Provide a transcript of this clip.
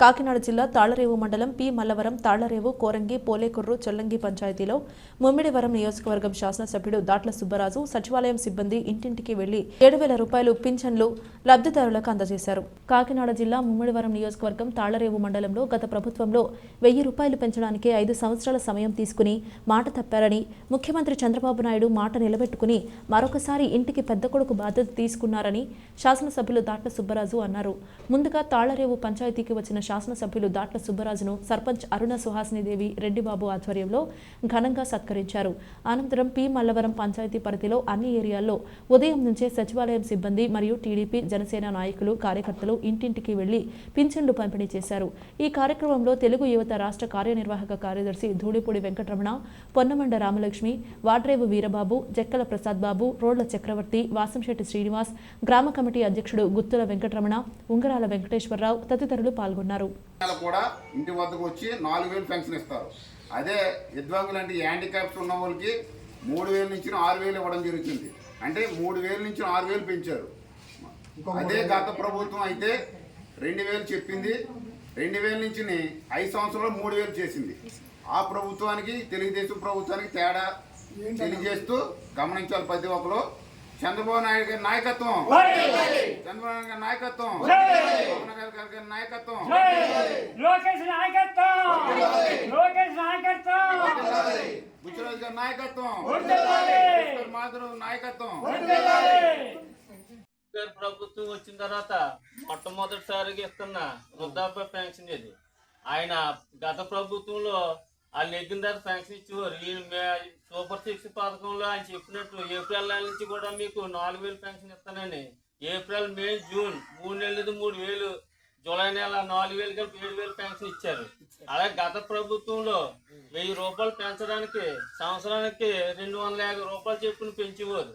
కాకినాడ జిల్లా తాళ్ళరేవు మండలం పి. మల్లవరం తాళ్ళరేవు కోరంగి పోలేకుర్రు చొల్లంగి పంచాయతీలో ముమ్మిడివరం నియోజకవర్గం శాసనసభ్యుడు దాట్ల సుబ్బరాజు సచివాలయం సిబ్బంది ఇంటింటికి వెళ్ళి ఏడు వేల రూపాయలు పింఛన్లు లబ్ధిదారులకు అందజేశారు. కాకినాడ జిల్లా ముమ్మిడివరం నియోజకవర్గం తాళ్ళరేవు మండలంలో గత ప్రభుత్వంలో వెయ్యి రూపాయలు పెంచడానికి ఐదు సంవత్సరాల సమయం తీసుకుని మాట తప్పారని ముఖ్యమంత్రి చంద్రబాబు నాయుడు మాట నిలబెట్టుకుని మరొకసారి ఇంటికి పెద్ద కొడుకు బాధ్యత తీసుకున్నారని శాసనసభ్యులు దాట్ల సుబ్బరాజు అన్నారు. ముందుగా తాళ్ళరేవు పంచాయతీకి వచ్చిన శాసనసభ్యులు దాట్ల సుబ్బరాజును సర్పంచ్ అరుణ సుహాసినిదేవి రెడ్డిబాబు ఆధ్వర్యంలో ఘనంగా సత్కరించారు. అనంతరం పి. మల్లవరం పంచాయతీ పరిధిలో అన్ని ఏరియాల్లో ఉదయం నుంచే సచివాలయం సిబ్బంది మరియు టీడీపీ జనసేన నాయకులు కార్యకర్తలు ఇంటింటికి వెళ్ళి పింఛన్లు పంపిణీ చేశారు. ఈ కార్యక్రమంలో తెలుగు యువత రాష్ట్ర కార్యనిర్వాహక కార్యదర్శి ధూళిపూడి వెంకటరమణ పొన్నమండ రామలక్ష్మి వాడ్రేవు వీరబాబు జక్కల ప్రసాద్ బాబు రోడ్ల చక్రవర్తి వాసంశెట్టి శ్రీనివాస్ గ్రామ కమిటీ అధ్యక్షుడు గుత్తుల వెంకటరమణ ఉంగరాల వెంకటేశ్వరరావు తదితరులు పాల్గొన్నారు. నెల కూడా ఇంటి వద్దకు వచ్చి నాలుగు వేలు పెన్షన్ ఇస్తారు. అదే విద్వాంగులు అంటే హ్యాండిక్యాప్స్ ఉన్న వాళ్ళకి మూడు వేల నుంచి ఆరు వేలు ఇవ్వడం జరుగుతుంది. అంటే మూడు వేల నుంచి ఆరు వేలు పెంచారు. అదే గత ప్రభుత్వం అయితే రెండు వేలు చెప్పింది. రెండు వేల నుంచి ఐదు సంవత్సరాలు మూడు వేలు చేసింది. ఆ ప్రభుత్వానికి తెలుగుదేశం ప్రభుత్వానికి తేడా తెలియజేస్తూ గమనించాలి ప్రతి ఒక్కరు. చంద్రబాబు నాయుడు గారి నాయకత్వం. చంద్రబాబు నాయుడు గారి నాయకత్వం. పవన్ కళ్యాణ్ గారి నాయకత్వం. లోకేష్ నాయకత్వం! లోకేష్ నాయకత్వం! బుచ్చిరాజు గారి నాయకత్వం! నాయకత్వం! గారి ప్రభుత్వం వచ్చిన తర్వాత మొట్టమొదటిసారిగా ఇస్తున్న వృద్ధాప్య పెన్షన్ ఇది. ఆయన గత ప్రభుత్వంలో వాళ్ళు ఎగ్గిన తర్వాత పెన్షన్ ఇచ్చేవారు. ఈయన సూపర్ సిక్స్ పథకంలో ఆయన చెప్పినట్టు ఏప్రిల్ నెల నుంచి కూడా మీకు నాలుగు వేలు పెన్షన్ ఇస్తానని. ఏప్రిల్ మే జూన్ మూడు నెలలది మూడు వేలు జూలై నెల నాలుగు వేలు కలిపి ఏడు వేలు పెన్షన్ ఇచ్చారు. అలాగే గత ప్రభుత్వంలో వెయ్యి రూపాయలు పెంచడానికి సంవత్సరానికి రెండు వందల యాభై రూపాయలు చెప్పును పెంచేవారు.